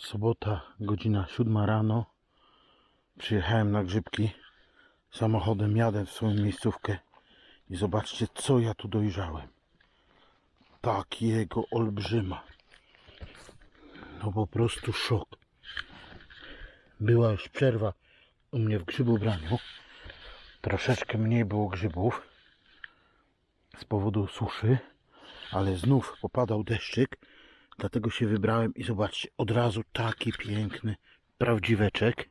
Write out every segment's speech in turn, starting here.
Sobota, godzina 7 rano. Przyjechałem na grzybki. Samochodem jadę w swoją miejscówkę. I zobaczcie, co ja tu dojrzałem. Takiego olbrzyma. No po prostu szok. Była już przerwa u mnie w grzybobraniu. Troszeczkę mniej było grzybów z powodu suszy, ale znów popadał deszczyk, dlatego się wybrałem i zobaczcie, od razu taki piękny prawdziweczek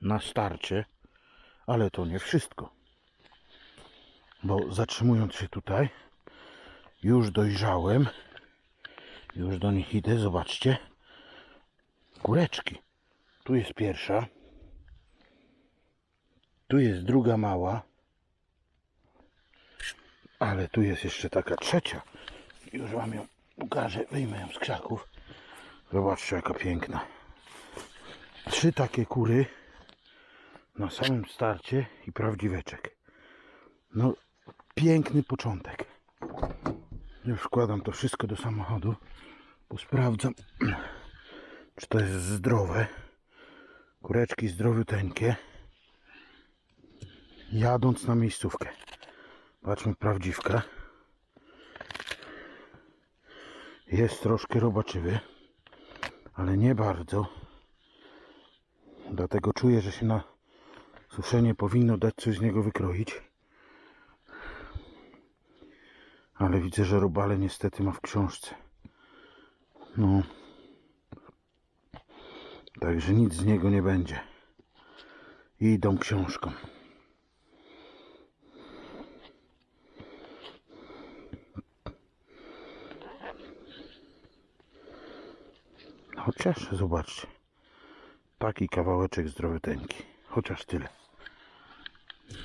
na starcie, ale to nie wszystko. Bo zatrzymując się tutaj, już dojrzałem, już do nich idę, zobaczcie, kureczki. Tu jest pierwsza, tu jest druga mała, ale tu jest jeszcze taka trzecia. Już wam ją pokażę, wyjmę ją z krzaków. Zobaczcie jaka piękna. Trzy takie kury na samym starcie i prawdziweczek. No, piękny początek. Już wkładam to wszystko do samochodu, bo sprawdzam, czy to jest zdrowe. Kureczki zdrowiuteńkie. Jadąc na miejscówkę. Patrzmy prawdziwka. Jest troszkę robaczywy, ale nie bardzo. Dlatego czuję, że się na suszenie powinno dać coś z niego wykroić. Ale widzę, że robale niestety ma w książce. No. Także nic z niego nie będzie. Idą książką. Chociaż zobaczcie. Taki kawałeczek zdrowiuteńki. Chociaż tyle.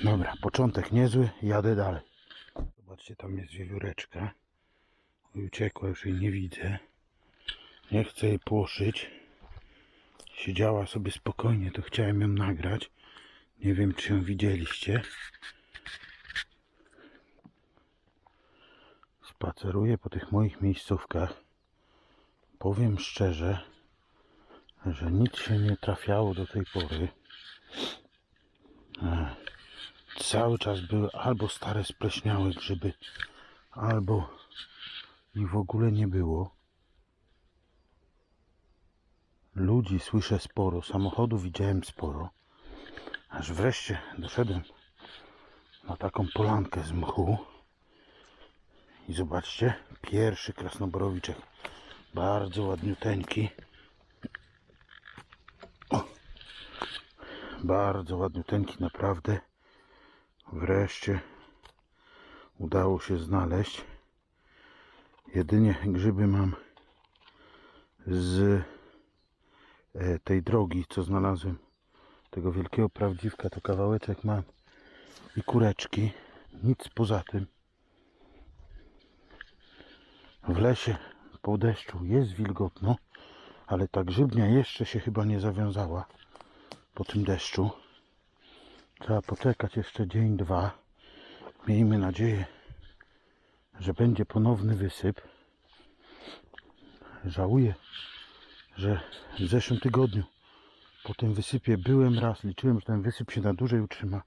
Dobra, początek niezły, jadę dalej. Zobaczcie, tam jest wiewióreczka. Uciekła, już jej nie widzę. Nie chcę jej płoszyć. Siedziała sobie spokojnie, to chciałem ją nagrać. Nie wiem, czy ją widzieliście. Spaceruję po tych moich miejscówkach. Powiem szczerze, że nic się nie trafiało do tej pory. Ech, Cały czas były albo stare spleśniałe grzyby, albo ich w ogóle nie było. Ludzi słyszę sporo, samochodów widziałem sporo. Aż wreszcie doszedłem na taką polankę z mchu. I zobaczcie, pierwszy krasnoborowiczek. Bardzo ładniuteńki. O, bardzo ładniuteńki, naprawdę. Wreszcie udało się znaleźć. Jedynie grzyby mam z e, tej drogi, co znalazłem. Tego wielkiego prawdziwka, to kawałeczek mam. I kureczki. Nic poza tym. W lesie po deszczu jest wilgotno, ale ta grzybnia jeszcze się chyba nie zawiązała po tym deszczu. Trzeba poczekać jeszcze dzień, dwa. Miejmy nadzieję, że będzie ponowny wysyp. Żałuję, że w zeszłym tygodniu po tym wysypie byłem raz, liczyłem, że ten wysyp się na dłużej utrzyma.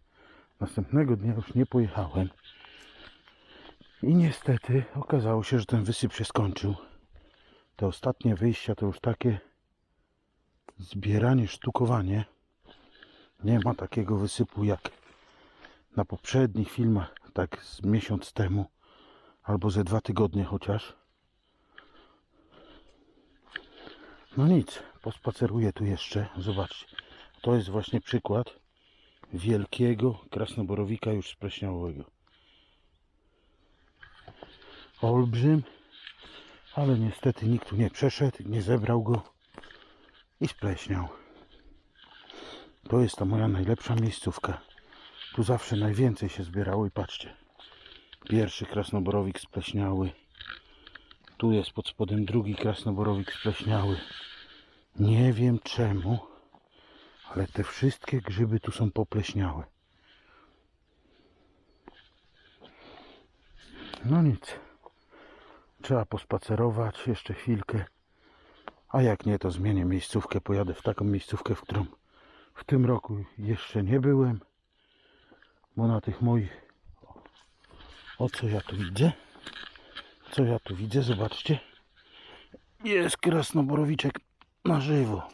Następnego dnia już nie pojechałem. I niestety okazało się, że ten wysyp się skończył. Te ostatnie wyjścia to już takie zbieranie, sztukowanie. Nie ma takiego wysypu jak na poprzednich filmach, tak z miesiąc temu, albo ze dwa tygodnie chociaż. No nic, pospaceruję tu jeszcze. Zobaczcie, to jest właśnie przykład wielkiego krasnoborowika już spleśniałego. Olbrzym, ale niestety nikt tu nie przeszedł, nie zebrał go i spleśniał. To jest ta moja najlepsza miejscówka. Tu zawsze najwięcej się zbierało i patrzcie. Pierwszy krasnoborowik spleśniały. Tu jest pod spodem drugi krasnoborowik spleśniały. Nie wiem czemu, ale te wszystkie grzyby tu są popleśniałe. No nic. Trzeba pospacerować jeszcze chwilkę A jak nie, to zmienię miejscówkę, pojadę w taką miejscówkę, w którą w tym roku jeszcze nie byłem. Bo na tych moich... O co ja tu widzę? Co ja tu widzę? Zobaczcie. Jest krasnoborowiczek na żywo.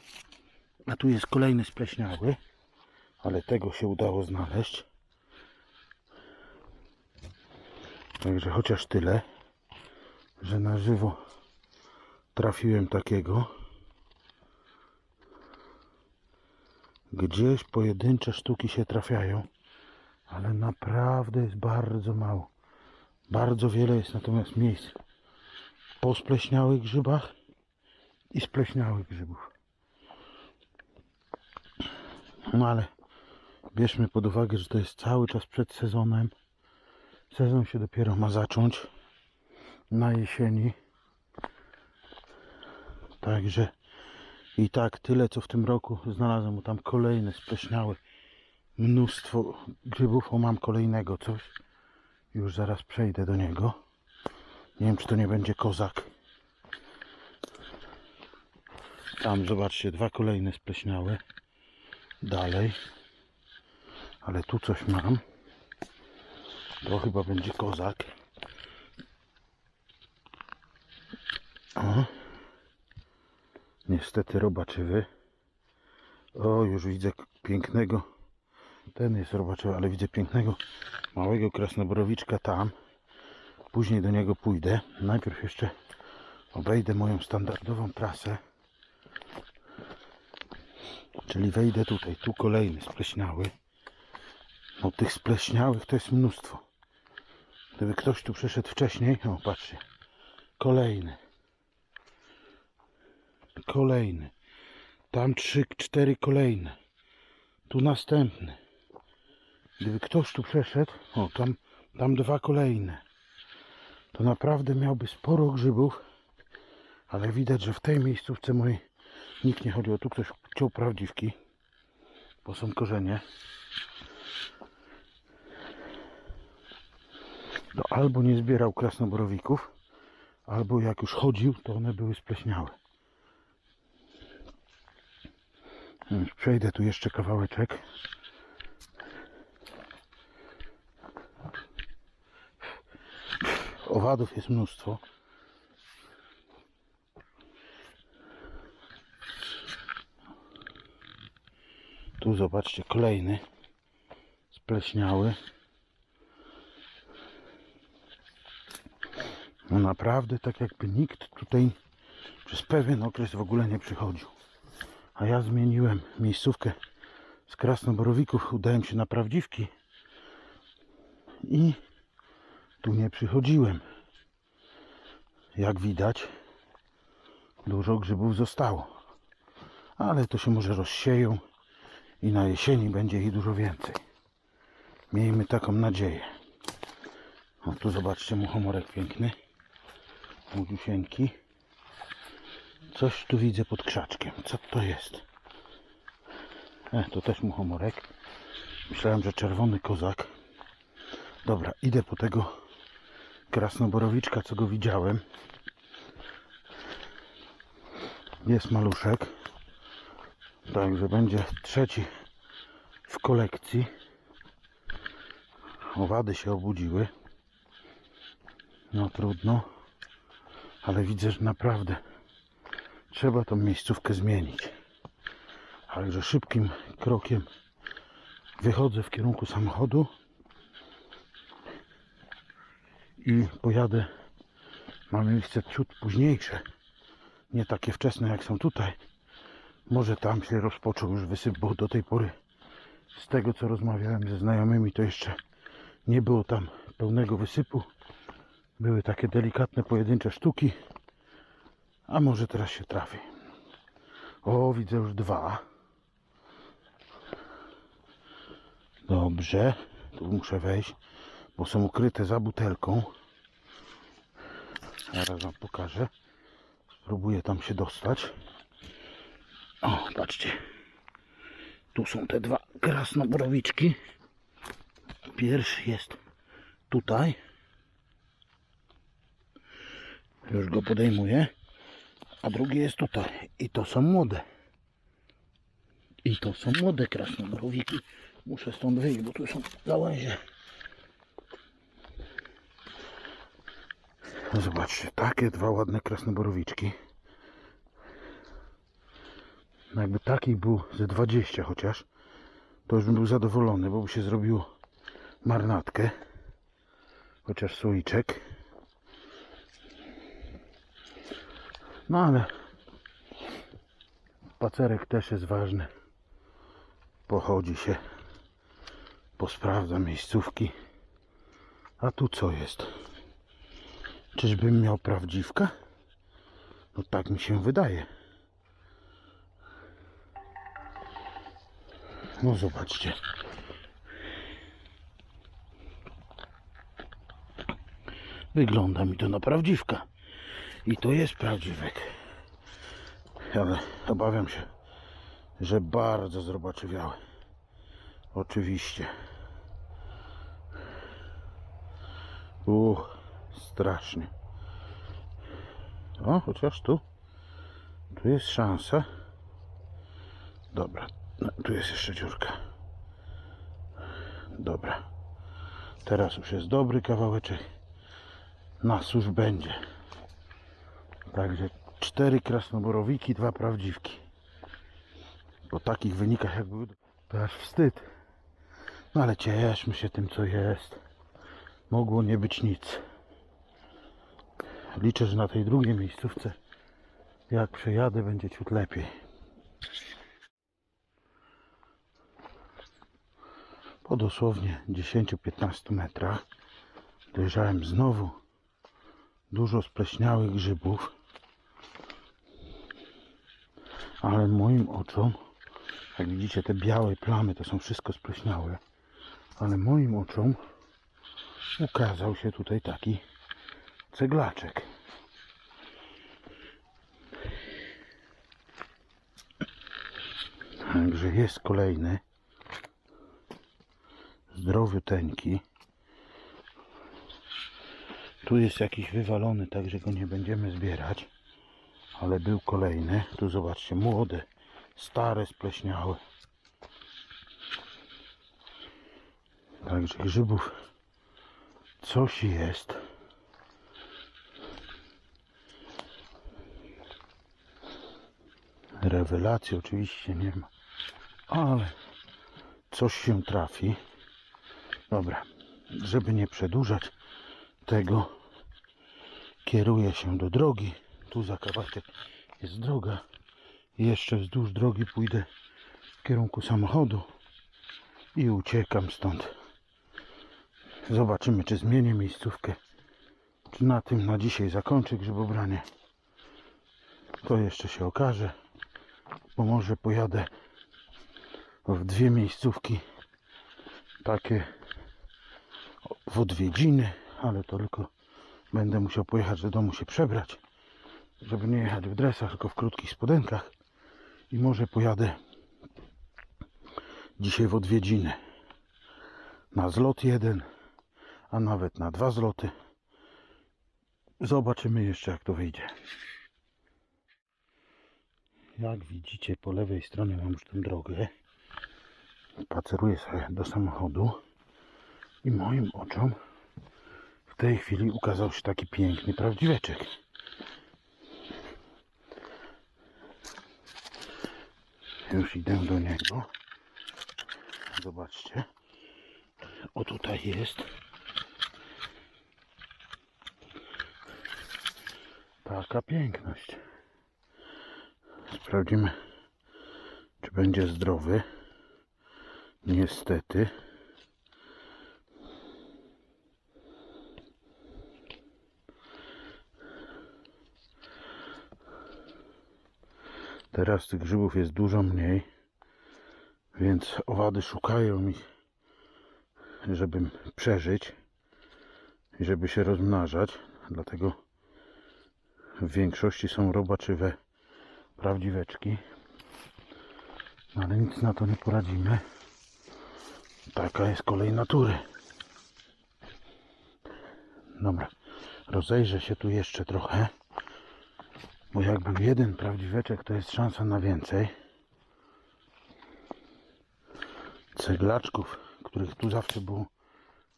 A tu jest kolejny spleśniały. Ale tego się udało znaleźć. Także chociaż tyle, że na żywo trafiłem takiego. Gdzieś pojedyncze sztuki się trafiają, ale naprawdę jest bardzo mało. Bardzo wiele jest natomiast miejsc po spleśniałych grzybach i spleśniałych grzybów. No ale bierzmy pod uwagę, że to jest cały czas przed sezonem. Sezon się dopiero ma zacząć na jesieni. Także i tak tyle co w tym roku znalazłem, bo tam kolejne spleśniałe mnóstwo grzybów. O mam kolejnego coś. Już zaraz przejdę do niego. Nie wiem czy to nie będzie kozak. Tam zobaczcie, dwa kolejne spleśniałe. Dalej. Ale tu coś mam. To chyba będzie kozak. O. Niestety robaczywy. O, już widzę pięknego. Ten jest robaczywy, ale widzę pięknego małego krasnoborowiczka tam. Później do niego pójdę. Najpierw jeszcze obejdę moją standardową trasę. Czyli wejdę tutaj. Tu kolejny spleśniały. No tych spleśniałych to jest mnóstwo. Gdyby ktoś tu przeszedł wcześniej, o patrzcie, kolejny, kolejny, tam trzy, cztery kolejne, tu następny. Gdyby ktoś tu przeszedł, o tam, tam dwa kolejne, to naprawdę miałby sporo grzybów, ale widać, że w tej miejscówce mojej nikt nie chodził. Tu ktoś chciał prawdziwki, bo są korzenie. to albo nie zbierał krasnoborowików, albo jak już chodził, to one były spleśniałe. Więc Przejdę tu jeszcze kawałeczek. Owadów jest mnóstwo. Tu zobaczcie kolejny spleśniały. No naprawdę tak jakby nikt tutaj przez pewien okres w ogóle nie przychodził. A ja zmieniłem miejscówkę z krasnoborowików, udałem się na prawdziwki i tu nie przychodziłem. Jak widać, dużo grzybów zostało. Ale to się może rozsieją i na jesieni będzie ich dużo więcej. Miejmy taką nadzieję. O, tu zobaczcie muchomorek piękny. Młodziusieńki. Coś tu widzę pod krzaczkiem. Co to jest? E, to też muchomorek. Myślałem, że czerwony kozak. Dobra, idę po tego krasnoborowiczka, co go widziałem. Jest maluszek. Także będzie trzeci w kolekcji. Owady się obudziły. No trudno ale widzę, że naprawdę trzeba tą miejscówkę zmienić. Także szybkim krokiem wychodzę w kierunku samochodu i pojadę. Mam miejsce ciut późniejsze, nie takie wczesne jak są tutaj. Może tam się rozpoczął już wysyp, bo do tej pory z tego co rozmawiałem ze znajomymi to jeszcze nie było tam pełnego wysypu. Były takie delikatne, pojedyncze sztuki. A może teraz się trafi. O, widzę już dwa. Dobrze. Tu muszę wejść, bo są ukryte za butelką. Zaraz wam pokażę. Spróbuję tam się dostać. O, patrzcie. Tu są te dwa krasnoborowiczki. Pierwszy jest tutaj. Już go podejmuję. A drugie jest tutaj. I to są młode. I to są młode krasnoborowiki. Muszę stąd wyjść, bo tu są gałęzie. Zobaczcie, takie dwa ładne krasnoborowiczki. No Jakby takich był ze 20 chociaż, to już bym był zadowolony, bo by się zrobiło marnatkę. Chociaż słoiczek. No ale pacerek też jest ważny. Pochodzi się, posprawdza miejscówki. A tu co jest? Czyżbym miał prawdziwka? No tak mi się wydaje. No zobaczcie. Wygląda mi to na prawdziwka. I to jest prawdziwek. Ale obawiam się, że bardzo zrobaczywiały. Oczywiście. Uch, strasznie. O, chociaż tu. Tu jest szansa. Dobra, no, tu jest jeszcze dziurka. Dobra. Teraz już jest dobry kawałeczek. Nas już będzie. Także cztery krasnoborowiki, dwa prawdziwki. Po takich wynikach jakby to aż wstyd. No ale cieszmy się tym co jest. Mogło nie być nic. Liczę, że na tej drugiej miejscówce jak przejadę będzie ciut lepiej. Po dosłownie 10-15 metrach dojrzałem znowu dużo spleśniałych grzybów. Ale moim oczom, jak widzicie te białe plamy to są wszystko spleśniałe, ale moim oczom ukazał się tutaj taki ceglaczek. Także jest kolejny zdrowiuteńki. Tu jest jakiś wywalony, także go nie będziemy zbierać. Ale był kolejny. Tu zobaczcie, młode, stare, spleśniałe. Także grzybów coś jest. Rewelacji oczywiście nie ma, ale coś się trafi. Dobra, żeby nie przedłużać tego, kieruję się do drogi. Tu za kawałek jest droga. Jeszcze wzdłuż drogi pójdę w kierunku samochodu i uciekam stąd. Zobaczymy, czy zmienię miejscówkę. Czy na tym na dzisiaj zakończę grzybobranie. To jeszcze się okaże. Bo może pojadę w dwie miejscówki takie w odwiedziny, ale to tylko będę musiał pojechać do domu się przebrać, żeby nie jechać w dresach, tylko w krótkich spodenkach i może pojadę dzisiaj w odwiedziny na zlot jeden, a nawet na dwa zloty. Zobaczymy jeszcze jak to wyjdzie. Jak widzicie po lewej stronie mam już tę drogę. Spaceruję sobie do samochodu i moim oczom w tej chwili ukazał się taki piękny prawdziweczek. Już idę do niego. Zobaczcie. O tutaj jest. Taka piękność. Sprawdzimy, czy będzie zdrowy. Niestety. Teraz tych grzybów jest dużo mniej, więc owady szukają mi, żebym przeżyć i żeby się rozmnażać. Dlatego w większości są robaczywe prawdziweczki. Ale nic na to nie poradzimy. Taka jest kolej natury. Dobra, rozejrzę się tu jeszcze trochę. Bo jak był jeden prawdziweczek, to jest szansa na więcej. Ceglaczków, których tu zawsze było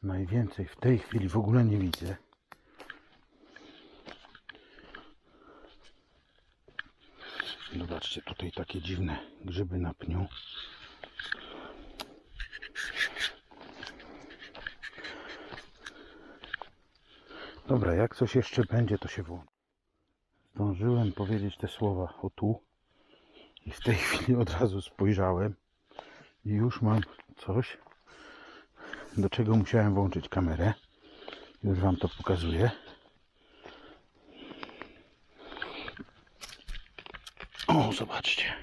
najwięcej, w tej chwili w ogóle nie widzę. Zobaczcie, tutaj takie dziwne grzyby na pniu. Dobra, jak coś jeszcze będzie, to się włączy. Zdążyłem powiedzieć te słowa o tu i w tej chwili od razu spojrzałem i już mam coś, do czego musiałem włączyć kamerę. Już Wam to pokazuję. O, zobaczcie.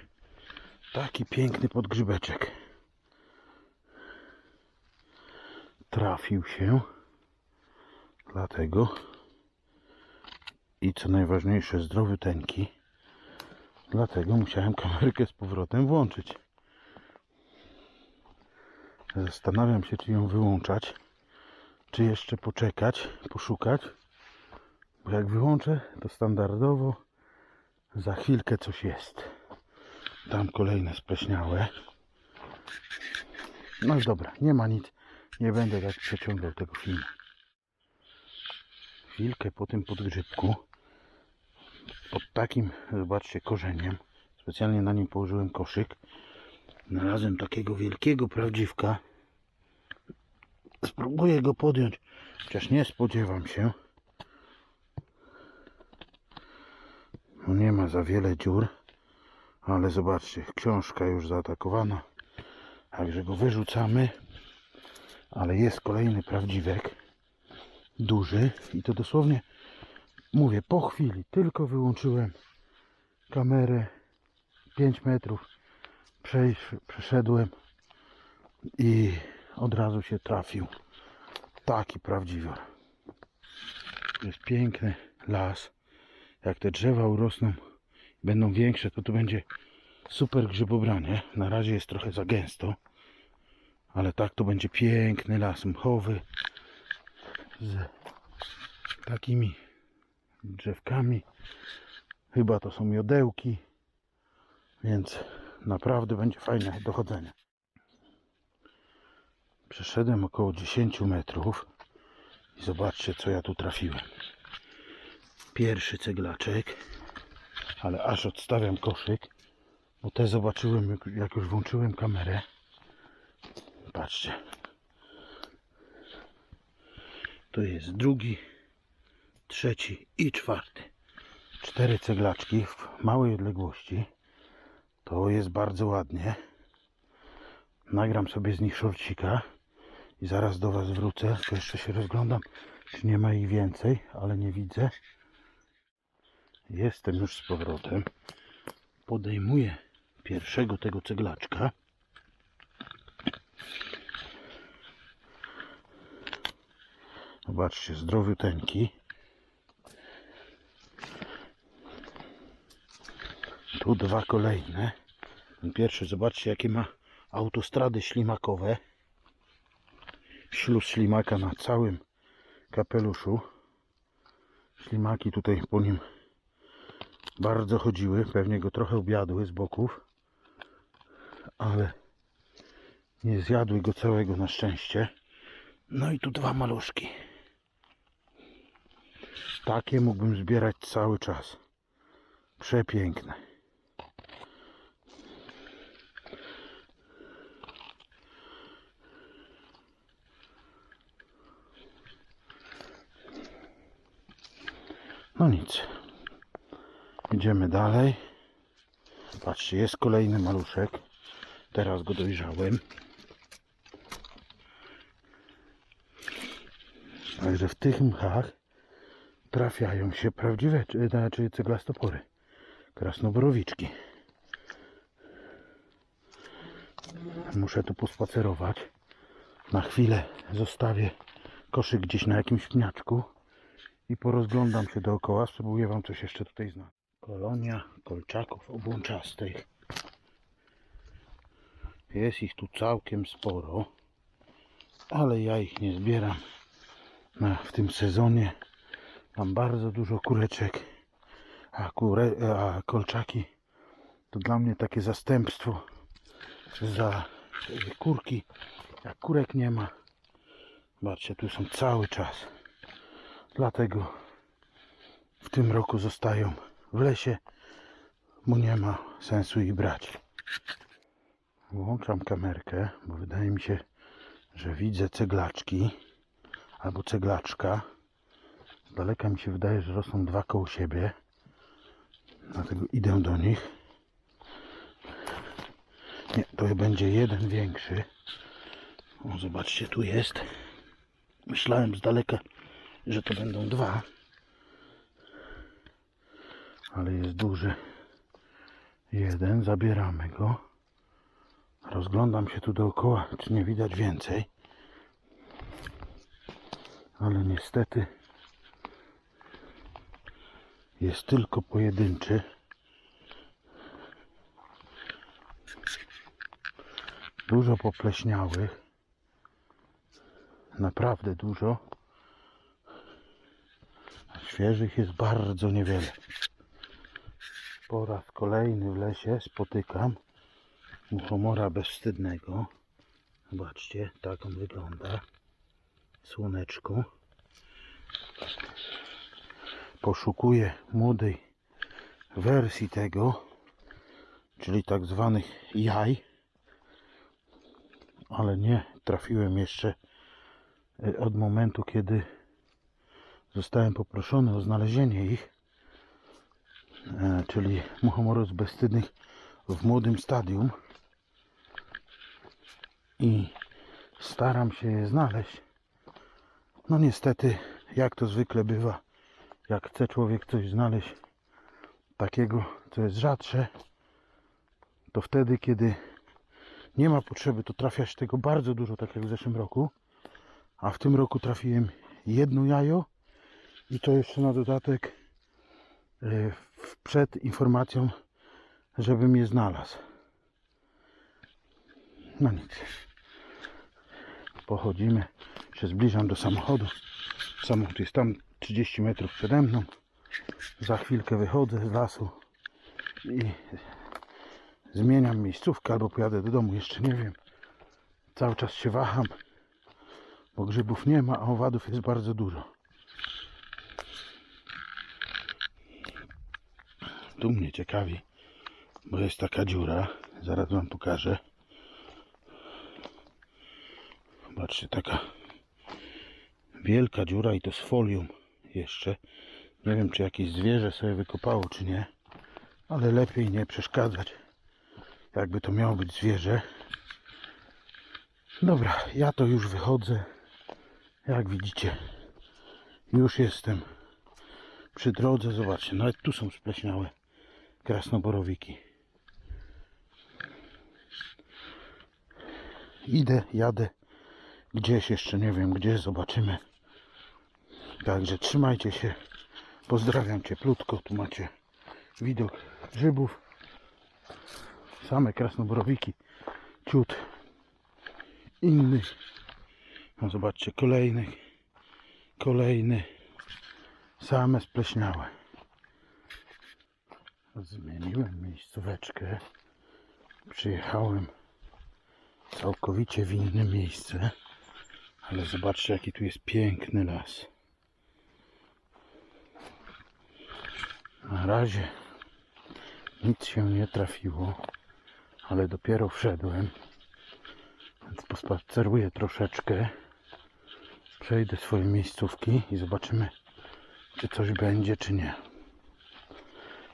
Taki piękny podgrzybeczek. Trafił się. Dlatego. I co najważniejsze, zdrowy tenki. Dlatego musiałem kamerkę z powrotem włączyć. Zastanawiam się, czy ją wyłączać, czy jeszcze poczekać, poszukać. Bo jak wyłączę, to standardowo za chwilkę coś jest. Tam kolejne spleśniałe. No i dobra, nie ma nic. Nie będę tak przeciągał tego filmu. Chwilkę po tym podgrzybku, pod takim, zobaczcie, korzeniem, specjalnie na nim położyłem koszyk, znalazłem takiego wielkiego prawdziwka. Spróbuję go podjąć, chociaż nie spodziewam się. No nie ma za wiele dziur, ale zobaczcie, książka już zaatakowana. Także go wyrzucamy. Ale jest kolejny prawdziwek. Duży. I to dosłownie, mówię, po chwili. Tylko wyłączyłem kamerę. 5 metrów przeszedłem i od razu się trafił. Taki prawdziwy. Jest piękny las jak te drzewa urosną, będą większe, to tu będzie super grzybobranie. Na razie jest trochę za gęsto, ale tak to będzie piękny las mchowy z takimi drzewkami. Chyba to są jodełki, więc naprawdę będzie fajne dochodzenie. Przeszedłem około 10 metrów i zobaczcie co ja tu trafiłem pierwszy ceglaczek, ale aż odstawiam koszyk, bo te zobaczyłem jak już włączyłem kamerę. Patrzcie. To jest drugi, trzeci i czwarty. Cztery ceglaczki w małej odległości. To jest bardzo ładnie. Nagram sobie z nich szorcika i zaraz do Was wrócę. Jeszcze się rozglądam, czy nie ma ich więcej, ale nie widzę. Jestem już z powrotem. Podejmuję pierwszego tego ceglaczka. Zobaczcie, zdrowy Tu dwa kolejne. Ten pierwszy, zobaczcie, jakie ma autostrady ślimakowe. Śluz ślimaka na całym kapeluszu. Ślimaki tutaj po nim bardzo chodziły, pewnie go trochę objadły z boków, ale nie zjadły go całego na szczęście. No i tu dwa maluszki. Takie mógłbym zbierać cały czas. Przepiękne. No nic. Idziemy dalej. Patrzcie, jest kolejny maluszek. Teraz go dojrzałem. Także w tych mchach trafiają się prawdziwe, czy- znaczy ceglastopory. Krasnoborowiczki. Muszę tu pospacerować. Na chwilę zostawię koszyk gdzieś na jakimś pniaczku i porozglądam się dookoła. Spróbuję Wam coś jeszcze tutaj znaleźć. Kolonia kolczaków obłączastych. Jest ich tu całkiem sporo, ale ja ich nie zbieram na, w tym sezonie. Mam bardzo dużo kureczek, A, kure, a kolczaki to dla mnie takie zastępstwo za kurki. Jak kurek nie ma, zobaczcie, tu są cały czas. Dlatego w tym roku zostają w lesie, bo nie ma sensu ich brać. Włączam kamerkę, bo wydaje mi się, że widzę ceglaczki albo ceglaczka. Z daleka mi się wydaje, że rosną dwa koło siebie. Dlatego idę do nich. Nie, to będzie jeden większy. O, zobaczcie, tu jest. Myślałem z daleka, że to będą dwa. Ale jest duży. Jeden, zabieramy go. Rozglądam się tu dookoła, czy nie widać więcej. Ale niestety jest tylko pojedynczy. Dużo popleśniałych. Naprawdę dużo. Świeżych jest bardzo niewiele. Po raz kolejny w lesie spotykam muchomora bezwstydnego. Zobaczcie, tak on wygląda. Słoneczku. Poszukuję młodej wersji tego, czyli tak zwanych jaj, ale nie trafiłem jeszcze e, od momentu, kiedy zostałem poproszony o znalezienie ich, e, czyli muchomorów bezstydnych w młodym stadium i staram się je znaleźć. No niestety, jak to zwykle bywa, jak chce człowiek coś znaleźć takiego, co jest rzadsze, to wtedy, kiedy nie ma potrzeby, to trafia się tego bardzo dużo, tak jak w zeszłym roku. A w tym roku trafiłem jedno jajo i to jeszcze na dodatek e, przed informacją, żebym je znalazł. No nic. Pochodzimy. Się zbliżam do samochodu. Samochód jest tam 30 metrów przede mną. Za chwilkę wychodzę z lasu i zmieniam miejscówkę albo pojadę do domu, jeszcze nie wiem. Cały czas się waham, bo grzybów nie ma, a owadów jest bardzo dużo. Tu mnie ciekawi, bo jest taka dziura. Zaraz wam pokażę. Zobaczcie, taka wielka dziura i to z folią jeszcze. Nie wiem, czy jakieś zwierzę sobie wykopało, czy nie. Ale lepiej nie przeszkadzać. Jakby to miało być zwierzę. Dobra, ja to już wychodzę. Jak widzicie, już jestem przy drodze. Zobaczcie, nawet tu są spleśniałe krasnoborowiki. Idę, jadę gdzieś jeszcze, nie wiem gdzie, zobaczymy. Także trzymajcie się. Pozdrawiam cieplutko. Tu macie widok grzybów. Same krasnoborowiki. Ciut inny. No zobaczcie, kolejny. Kolejny. Same spleśniałe. Zmieniłem miejscóweczkę. Przyjechałem całkowicie w inne miejsce. Ale zobaczcie, jaki tu jest piękny las. Na razie nic się nie trafiło, ale dopiero wszedłem. Więc pospaceruję troszeczkę. Przejdę swoje miejscówki i zobaczymy, czy coś będzie, czy nie.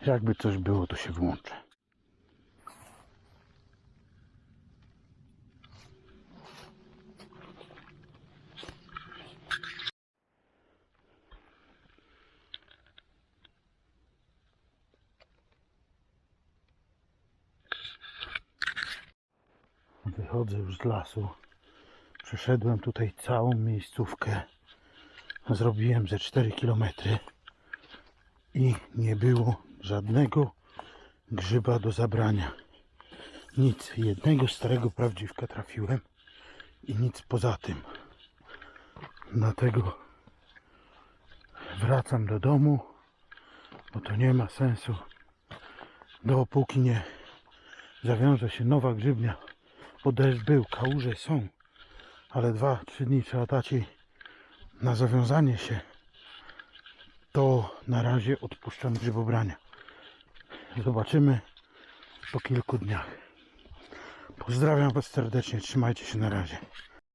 Jakby coś było, to się włączę. Wychodzę już z lasu. Przeszedłem tutaj całą miejscówkę. Zrobiłem ze 4 km i nie było żadnego grzyba do zabrania. Nic. Jednego starego prawdziwka trafiłem i nic poza tym. Dlatego wracam do domu bo to nie ma sensu. Dopóki nie zawiąże się nowa grzybnia, bo deszcz był, kałuże są, ale dwa, trzy dni trzeba dać na zawiązanie się, to na razie odpuszczam grzybobrania. Zobaczymy po kilku dniach. Pozdrawiam Was serdecznie, trzymajcie się na razie.